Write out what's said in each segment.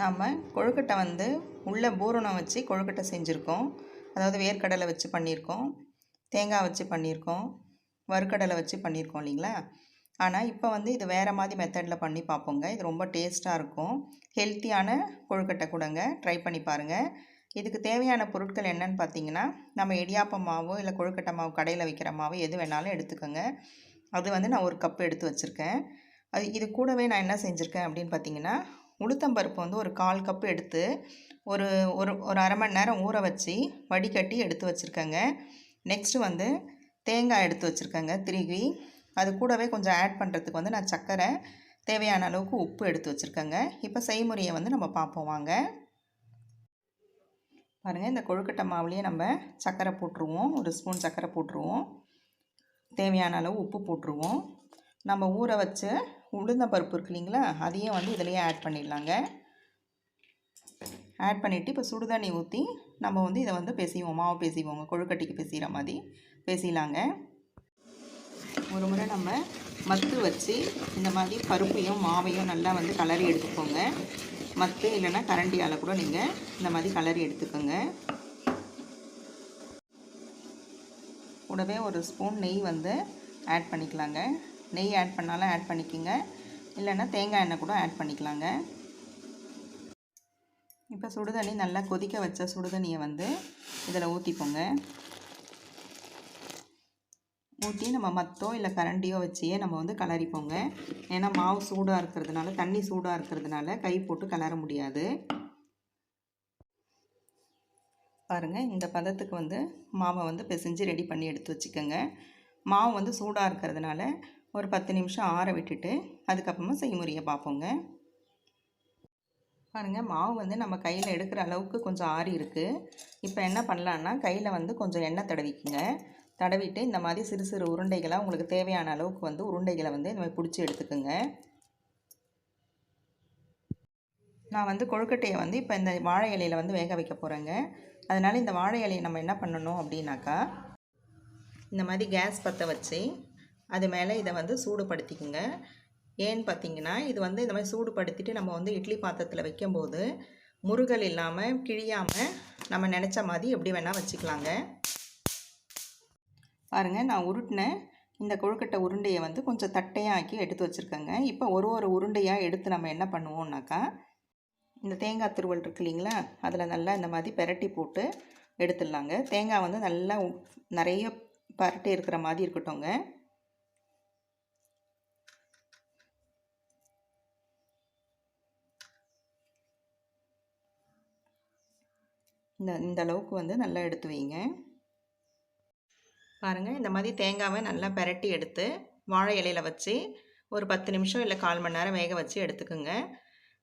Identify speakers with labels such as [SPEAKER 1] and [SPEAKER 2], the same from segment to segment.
[SPEAKER 1] நாம் கொழுக்கட்டை வந்து உள்ளே பூரணம் வச்சு கொழுக்கட்டை செஞ்சுருக்கோம். அதாவது வேர்க்கடலை வச்சு பண்ணியிருக்கோம் தேங்காய் வச்சு பண்ணியிருக்கோம் வறுக்கடலை வச்சு பண்ணியிருக்கோம் இல்லைங்களா? ஆனால் இப்போ வந்து இது வேறு மாதிரி மெத்தடில் பண்ணி பார்ப்போங்க. இது ரொம்ப டேஸ்ட்டாக இருக்கும். ஹெல்த்தியான கொழுக்கட்டை கூடங்க. ட்ரை பண்ணி பாருங்கள் இதுக்கு தேவையான பொருட்கள் என்னன்னு பார்த்தீங்கன்னா நம்ம இடியாப்ப மாவு இல்லை கொழுக்கட்டை மாவு கடையில் விற்கிற மாவு எது வேணாலும் எடுத்துக்கோங்க. அது வந்து நான் ஒரு கப் எடுத்து வச்சுருக்கேன். அது இது கூடவே நான் என்ன செஞ்சுருக்கேன் அப்படின்னு பார்த்தீங்கன்னா உளுத்தம்பருப்பு வந்து ஒரு கால் கப்பு எடுத்து ஒரு ஒரு ஒரு அரை மணி நேரம் ஊற வச்சு வடிகட்டி எடுத்து வச்சுருக்கேங்க. நெக்ஸ்ட்டு வந்து தேங்காய் எடுத்து வச்சுருக்கேங்க திருவி அது கூடவே கொஞ்சம் ஆட் பண்ணுறதுக்கு வந்து நான் சர்க்கரை தேவையான அளவுக்கு உப்பு எடுத்து வச்சுருக்கேங்க. இப்போ செய்முறையை வந்து நம்ம பார்ப்போம் வாங்க. பாருங்கள் இந்த கொழுக்கட்டை மாவுலேயே நம்ம சர்க்கரை போட்டுருவோம். ஒரு ஸ்பூன் சர்க்கரை போட்டுருவோம். தேவையான அளவு உப்பு போட்டுருவோம். நம்ம ஊற வச்சு உளுந்த பருப்பு இருக்கு இல்லைங்களா? அதையும் வந்து இதிலையே ஆட் பண்ணிடலாங்க. ஆட் பண்ணிவிட்டு இப்போ சுடுதண்ணி ஊற்றி நம்ம வந்து இதை வந்து பேசிவோம் மாவு பேசிவோங்க கொழுக்கட்டிக்கு பேசுகிற மாதிரி பேசிடலாங்க. ஒரு முறை நம்ம மத்து வச்சு இந்த மாதிரி பருப்பையும் மாவையும் நல்லா வந்து கலரி எடுத்துக்கோங்க. மத்து இல்லைன்னா கரண்டியால் கூட நீங்கள் இந்த மாதிரி கலரி எடுத்துக்கோங்க. கூடவே ஒரு ஸ்பூன் நெய் வந்து ஆட் பண்ணிக்கலாங்க. நெய் ஆட் பண்ணாலும் ஆட் பண்ணிக்கோங்க. இல்லைன்னா தேங்காய் எண்ணெய் கூட ஆட் பண்ணிக்கலாங்க. இப்போ சுடுதண்ணி நல்லா கொதிக்க வச்ச சுடுதண்ணியை வந்து இதில் ஊற்றிப்போங்க ஊற்றி நம்ம மத்தோ இல்லை கரண்டியோ வச்சே நம்ம வந்து கலரிப்போங்க. ஏன்னா மாவு சூடாக இருக்கிறதுனால தண்ணி சூடாக இருக்கிறதுனால கை போட்டு கலர முடியாது. பாருங்கள் இந்த பதத்துக்கு வந்து மாவை வந்து பிசைஞ்சு ரெடி பண்ணி எடுத்து வச்சுக்கோங்க. மாவு வந்து சூடாக இருக்கிறதுனால ஒரு பத்து நிமிஷம் ஆற விட்டுட்டு அதுக்கப்புறமா செய்முறையை பார்ப்போங்க. பாருங்கள் மாவு வந்து நம்ம கையில் எடுக்கிற அளவுக்கு கொஞ்சம் ஆறி இருக்குது இப்போ என்ன பண்ணலான்னா கையில் வந்து கொஞ்சம் எண்ணெய் தடவிக்குங்க. தடவிட்டு இந்த மாதிரி சிறு சிறு உருண்டைகளாக உங்களுக்கு தேவையான அளவுக்கு வந்து உருண்டைகளை வந்து இந்த மாதிரி பிடிச்சி எடுத்துக்கோங்க. நான் வந்து கொழுக்கட்டையை வந்து இப்போ இந்த வாழை இலையில் வந்து வேக வைக்க போகிறேங்க அதனால் இந்த வாழை இலையை நம்ம என்ன பண்ணணும் அப்படின்னாக்கா இந்த மாதிரி கேஸ் பற்ற வச்சு அது மேலே இதை வந்து சூடுபடுத்திக்கோங்க. ஏன்னு பார்த்தீங்கன்னா இது வந்து இந்த மாதிரி சூடுபடுத்திட்டு நம்ம வந்து இட்லி பாத்திரத்தில் வைக்கும்போது முருகல் இல்லாமல் கிழியாமல் நம்ம நினச்ச மாதிரி எப்படி வேணால் வச்சுக்கலாங்க. பாருங்கள் நான் உருட்டின இந்த கொழுக்கட்டை உருண்டையை வந்து கொஞ்சம் தட்டையாக ஆக்கி எடுத்து வச்சுருக்கேங்க. இப்போ ஒரு ஒரு உருண்டையாக எடுத்து நம்ம என்ன பண்ணுவோம்னாக்கா இந்த தேங்காய் துருவல் இருக்கு இல்லைங்களா அதில் நல்லா இந்த மாதிரி பெரட்டி போட்டு எடுத்துடலாங்க. தேங்காய் வந்து நல்லா நிறைய பரட்டி இருக்கிற மாதிரி இருக்கட்டும்ங்க. இந்த இந்த அளவுக்கு வந்து நல்லா எடுத்து வைங்க. பாருங்கள் இந்த மாதிரி தேங்காவை நல்லா பெரட்டி எடுத்து வாழை இலையில் வச்சு ஒரு பத்து நிமிஷம் இல்லை கால் மணி நேரம் வேக வச்சு எடுத்துக்கோங்க.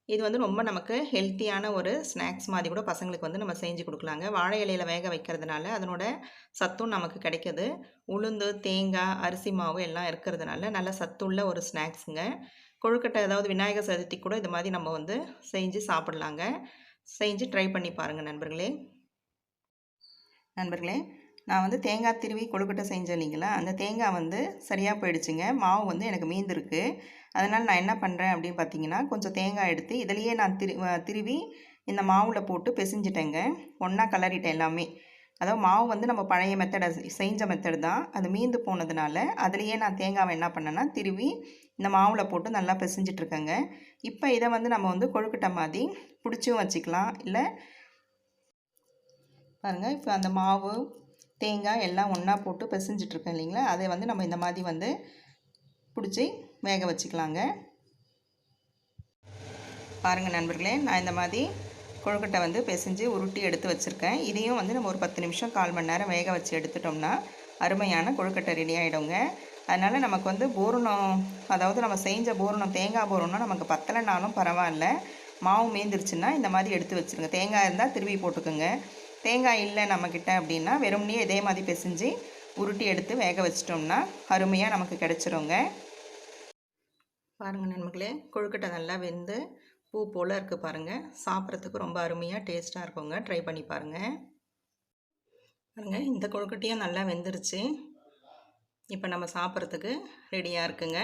[SPEAKER 1] இது வந்து ரொம்ப நமக்கு ஹெல்த்தியான ஒரு ஸ்நாக்ஸ் மாதிரி கூட பசங்களுக்கு வந்து நம்ம செஞ்சு கொடுக்கலாங்க. வாழை இலையில் வேக வைக்கிறதுனால அதனோட சத்தும் நமக்கு கிடைக்கிது. உளுந்து தேங்காய் அரிசி மாவு எல்லாம் இருக்கிறதுனால நல்ல சத்துள்ள ஒரு ஸ்நாக்ஸுங்க. கொழுக்கட்டை ஏதாவது விநாயகர் சதுர்த்தி கூட இது மாதிரி நம்ம வந்து செஞ்சு சாப்பிட்லாங்க. செஞ்சு ட்ரை பண்ணி பாருங்கள் நண்பர்களே. நண்பர்களே நான் வந்து தேங்காய் திருவி கொழுக்கட்டை செஞ்சேன் இல்லைங்களா? அந்த தேங்காய் வந்து சரியாக போயிடுச்சுங்க. மாவு வந்து எனக்கு மீந்திருக்கு. அதனால் நான் என்ன பண்ணுறேன் அப்படின்னு பார்த்தீங்கன்னா கொஞ்சம் தேங்காய் எடுத்து இதுலேயே நான் திரு திருவி இந்த மாவில் போட்டு பிசைஞ்சிட்டேங்க. ஒன்றா கலரிட்டேன் எல்லாமே. அதாவது மாவு வந்து நம்ம பழைய மெத்தடை செஞ்ச மெத்தடு தான். அது மீந்து போனதுனால அதுலேயே நான் தேங்காவை என்ன பண்ணேன்னா திருவி இந்த மாவில் போட்டு நல்லா பிசைஞ்சிட்ருக்கேங்க. இப்போ இதை வந்து நம்ம வந்து கொழுக்கட்டை மாதிரி பிடிச்சும் வச்சுக்கலாம். இல்லை பாருங்கள் இப்போ அந்த மாவு தேங்காய் எல்லாம் ஒன்றா போட்டு பிசைஞ்சிட்ருக்கேன் இல்லைங்களா? அதை வந்து நம்ம இந்த மாதிரி வந்து பிடிச்சி வேக வச்சுக்கலாங்க. பாருங்கள் நண்பர்களே நான் இந்த மாதிரி கொழுக்கட்டை வந்து பிசைஞ்சு உருட்டி எடுத்து வச்சுருக்கேன். இதையும் வந்து நம்ம ஒரு பத்து நிமிஷம் கால் மணி நேரம் வேக வச்சு எடுத்துட்டோம்னா அருமையான கொழுக்கட்டை ரெடி ஆகிடுங்க அதனால் நமக்கு வந்து பூரணம் அதாவது நம்ம செஞ்ச பூரணம் தேங்காய் பூரணம் நமக்கு பத்தலைனாலும் பரவாயில்ல. மாவு மேய்ந்துருச்சுன்னா இந்த மாதிரி எடுத்து வச்சுருங்க. தேங்காய் இருந்தால் திருவி போட்டுக்கோங்க. தேங்காய் இல்லை நம்மக்கிட்ட அப்படின்னா வெறும்னே இதே மாதிரி பிசைஞ்சு உருட்டி எடுத்து வேக வச்சிட்டோம்னா அருமையாக நமக்கு கிடச்சிருங்க. பாருங்கள் நண்பர்களே கொழுக்கட்டை நல்லா வெந்து பூ போல் இருக்குது பாருங்கள் சாப்பிட்றதுக்கு ரொம்ப அருமையாக டேஸ்ட்டாக இருக்குங்க. ட்ரை பண்ணி பாருங்கள் பாருங்கள் இந்த கொழுக்கட்டையும் நல்லா வெந்துருச்சு. இப்போ நம்ம சாப்பிட்றதுக்கு ரெடியாக இருக்குங்க.